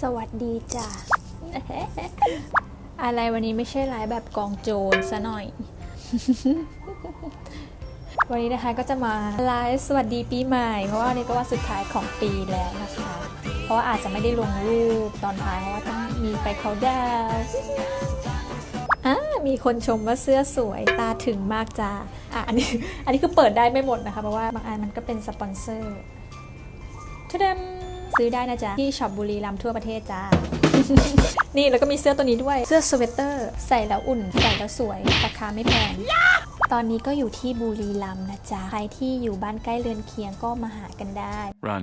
สวัสดีจ้ะ อะไรวันนี้ไม่ใช่ไลฟ์แบบกองโจรซะหน่อย วันนี้นะคะก็จะมาไลฟ์สวัสดีปีใหม่ เพราะว่าวันนี้ก็วันสุดท้ายของปีแล้วนะคะ เพราะว่าอาจจะไม่ได้ลงรูปตอนท้ายเพราะว่าต้องมีไปเขาดาวมีคนชมว่าเสื้อสวยตาถึงมากจ้าอะอันนี้อันนี้คือเปิดได้ไม่หมดนะคะ เพราะว่าบางอันมันก็เป็นสปอนเซอร์ทะเดม ซื้อได้นะจ๊ะ ที่ช็อปบุรีรัมย์ทั่วประเทศจ้า นี่แล้วก็มีเสื้อตัวนี้ด้วย เสื้อสเวตเตอร์ ใส่แล้วอุ่น ใส่แล้วสวย ราคาไม่แพง ตอนนี้ก็อยู่ที่บุรีรัมย์นะจ๊ะ ใครที่อยู่บ้านใกล้เรือนเคียงก็มาหากันได้ Run.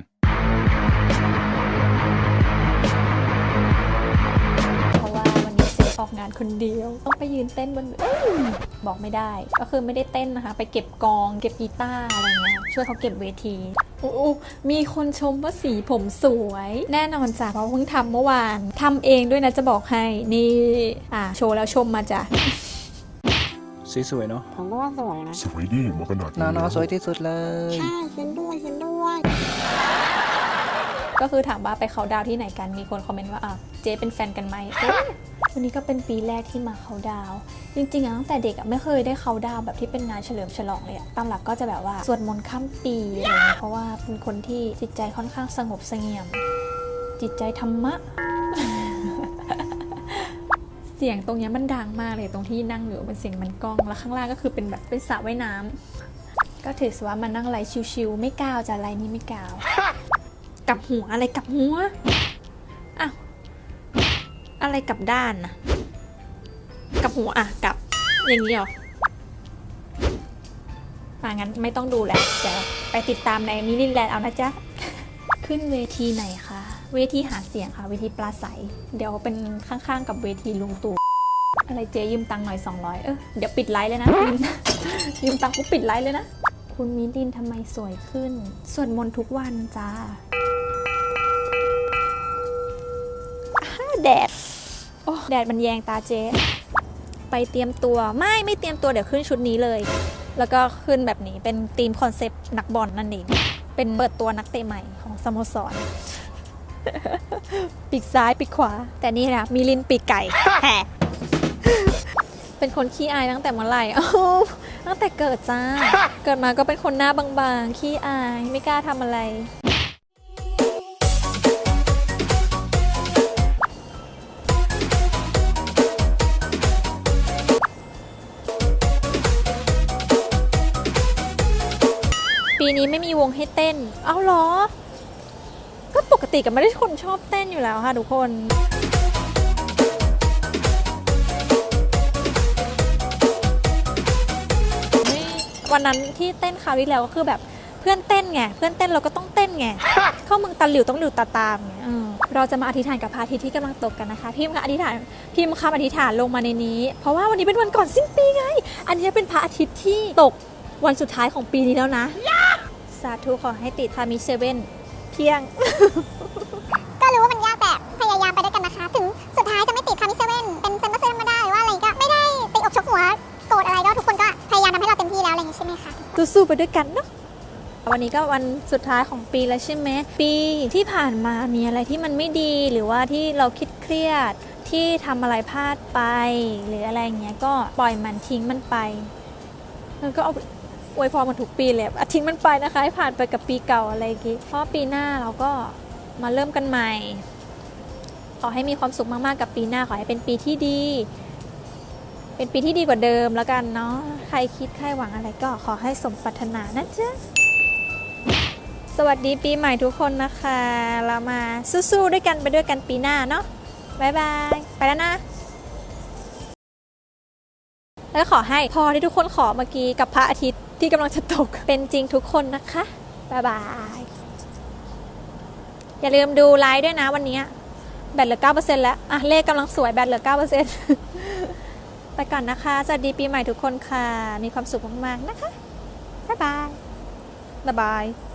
ออกงานคนเดียว ต้องไปยืนเต้นบนเอ้ยบอกไม่ได้ ก็คือไม่ได้เต้นนะคะ ไปเก็บกอง เก็บกีตาร์อะไรเงี้ยช่วยเขาเก็บเวทีอู้อู้มีคนชมว่าสีผมสวย แน่นอนจ้ะเพราะเพิ่งทำเมื่อวานทำเองด้วยนะจะบอกให้นี่อะโชว์แล้วชมมาจ้ะสีสวยเนาะผมก็ว่าสวยนะ สวยดีมาขนาดน้องๆสวยที่สุดเลย ใช่ฉันด้วยฉันด้วย ก็คือถามว่าไปเขาดาวที่ไหนกัน มีคนคอมเมนต์ว่าอะเจ๊เป็นแฟนกันไหมวันนี้ก็เป็นปีแรกที่มาเขาดาว จริงๆอะตั้งแต่เด็กอะไม่เคยได้เขาดาวแบบที่เป็นงานเฉลิมฉลองเลยอะตามหลักก็จะแบบว่าสวดมนต์ข้ามปีอะไรเงี้ยเพราะว่าเป็นคนที่จิตใจค่อนข้างสงบเสงี่ยม จิตใจธรรมะ เสียงตรงนี้มันดังมากเลยตรงที่นั่งอยู่เป็นเสียงมันกล้องแล้วข้างล่างก็คือเป็นแบบเป็นสระว่ายน้ำก็ถือว่ามันนั่งไลชิวๆไม่กาวจะไลฟ์นี้ไม่กาว กลับหัวอะไรกลับหัวอ้าวอะไรกลับด้านนะกลับหัวอะกลับอย่างนี้เหรออ่างั้นไม่ต้องดูแล้วเดี๋ยวไปติดตามในมินินแลนด์เอานะจ๊ะ ขึ้นเวทีไหนคะ เวทีหาเสียงค่ะ เวทีปลาใส เดี๋ยวเป็นข้างๆ กับเวทีลุงตู่อะไรเจยืมตังค์หน่อย 200 เออเดี๋ยวปิดไลฟ์เลยนะ ยืมยืมตังค์ปุ๊บปิดไลฟ์เลยนะ คุณมิลินทำไมสวยขึ้น สวดมนต์ทุกวันจ้า ดดโอ้แดดมันแยงตาเจ๊ ไปเตรียมตัวไม่ไม่เตรียมตัวเดี๋ยวขึ้นชุดนี้เลย แล้วก็ขึ้นแบบนี้เป็นทีมคอนเซปต์นักบอลนั่นเอง เป็นเปิดตัวนักเตะใหม่ของสโมสรปีกซ้ายปีกขวา แต่นี่นะมีลินปีกไก่แหะเป็นคนขี้อายตั้งแต่เมื่อไหร่อ้าวตั้งแต่เกิดจ้า เกิดมาก็เป็นคนหน้าบางๆ ขี้อาย ไม่กล้าทำอะไร ปีนี้ไม่มีวงให้เต้น เอาหรอ ก็ปกติก็ไม่ได้คนชอบเต้นอยู่แล้วค่ะทุกคนวันนั้นที่เต้นคราวที่แล้วก็คือแบบเพื่อนเต้นไงเพื่อนเต้นเราก็ต้องเต้นไงเข้ามืองตาหลิวต้องหลิวตาตามไงเออเราจะมาอธิษฐานกับพระอาทิตย์ที่กำลังตกกันนะคะพิมพ์คำอธิษฐานพิมพ์คำอธิษฐานลงมาในนี้ เพราะว่าวันนี้เป็นวันก่อนสิ้นปีไง อันนี้เป็นพระอาทิตย์ที่ตกวันสุดท้ายของปีนี้แล้วนะ สาธุขอให้ติดพามิเซเว่นเที่ยง ก็รู้ว่ามันยากแต่พยายามไปด้วยกันนะคะ ถึงสุดท้ายจะไม่ติดคามิเซเว่นเป็นเซนเบอร์เซนมาได้หรือว่าอะไรก็ไม่ได้ติดอกชกหัวโกรธอะไรก็ทุกคนก็พยายามทำให้เราเต็มที่แล้วอะไรอย่างนี้ใช่ไหมคะสู้ๆไปด้วยกันเนาะวันนี้ก็วันสุดท้ายของปีแล้วใช่ไหมปีที่ผ่านมามีอะไรที่มันไม่ดีหรือว่าที่เราคิดเครียดที่ทำอะไรพลาดไป หรืออะไรอย่างเงี้ยก็ปล่อยมันทิ้งมันไปแล้วก็เอา อวยพรมาถูกปีเลยอะทิ้งมันไปนะคะให้ผ่านไปกับปีเก่าอะไรอย่างงี้เพราะปีหน้าเราก็มาเริ่มกันใหม่ ขอให้มีความสุขมากๆกับปีหน้าขอให้เป็นปีที่ดี เป็นปีที่ดีกว่าเดิมแล้วกันเนาะใครคิดใครหวังอะไรก็ขอให้สมปรารถนานะจ๊ะสวัสดีปีใหม่ทุกคนนะคะ เรามาสู้ๆด้วยกันไปด้วยกันปีหน้าเนาะบายบาย ไปแล้วนะ แล้วขอให้พอที่ทุกคนขอเมื่อกี้กับพระอาทิตย์ที่กำลังจะตกเป็นจริงทุกคนนะคะบายบาย อย่าลืมดูไลฟ์ด้วยนะวันนี้ แบตเหลือ 9%แล้ว อะ เลขกำลังสวยแบตเหลือ 9%ไปก่อนนะคะ สวัสดีปีใหม่ทุกคนค่ะ มีความสุขมาก ๆ นะคะ บ๊ายบาย บ๊ายบาย